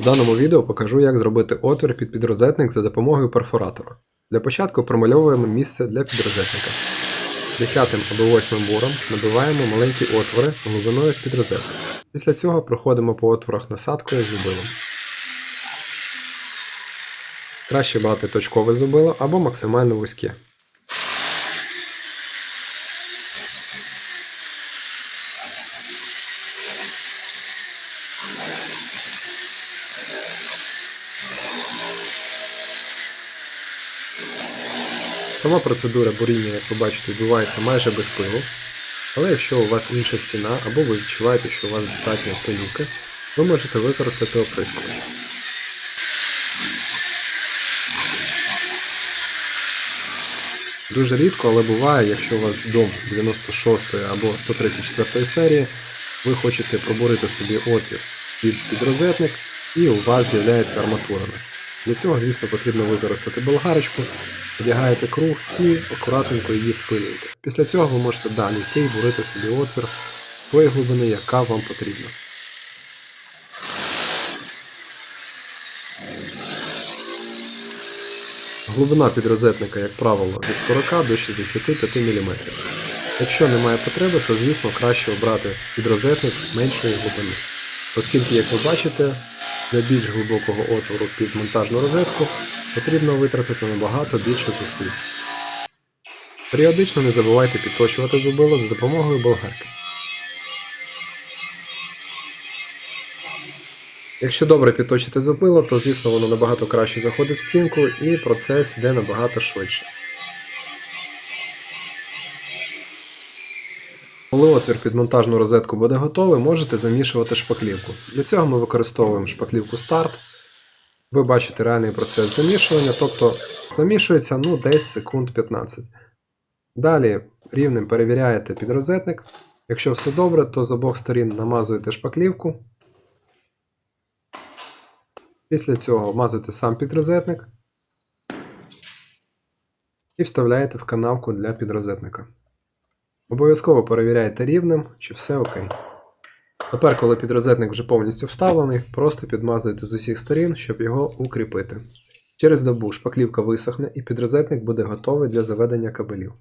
В даному відео покажу, як зробити отвір під підрозетник за допомогою перфоратора. Для початку промальовуємо місце для підрозетника. Десятим або восьмим буром набиваємо маленькі отвори глибиною з підрозетника. Після цього проходимо по отворах насадкою з зубилом. Краще брати точкове зубило або максимально вузьке. Сама процедура буріння, як ви бачите, відбувається майже без пилу. Але якщо у вас інша стіна або ви відчуваєте, що у вас достатньо пилюки, ви можете використати оприскувач. Дуже рідко, але буває, якщо у вас дом 96 або 134 серії, ви хочете пробурити собі отвір під підрозетник і у вас з'являється арматурина. Для цього, звісно, потрібно використати болгарочку, одягаєте круг і акуратненько її спилюєте. Після цього ви можете далі йти і бурити собі отвір тої глибини, яка вам потрібна. Глибина підрозетника, як правило, від 40 до 65 мм. Якщо немає потреби, то звісно краще обрати підрозетник меншої глибини. Оскільки, як ви бачите, для більш глибокого отвору під монтажну розетку потрібно витратити набагато більше зусиль. Періодично не забувайте підточувати зубило за допомогою болгарки. Якщо добре підточити зубило, то звісно воно набагато краще заходить в стінку і процес йде набагато швидше. Коли отвір під монтажну розетку буде готовий, можете замішувати шпаклівку. Для цього ми використовуємо шпаклівку старт. Ви бачите реальний процес замішування, тобто замішується ну, десь секунд 15. Далі рівнем перевіряєте підрозетник. Якщо все добре, то з обох сторін намазуєте шпаклівку. Після цього вмазуєте сам підрозетник і вставляєте в канавку для підрозетника. Обов'язково перевіряйте рівнем, чи все окей. Тепер, коли підрозетник вже повністю вставлений, просто підмазуйте з усіх сторін, щоб його укріпити. Через добу шпаклівка висохне і підрозетник буде готовий для заведення кабелів.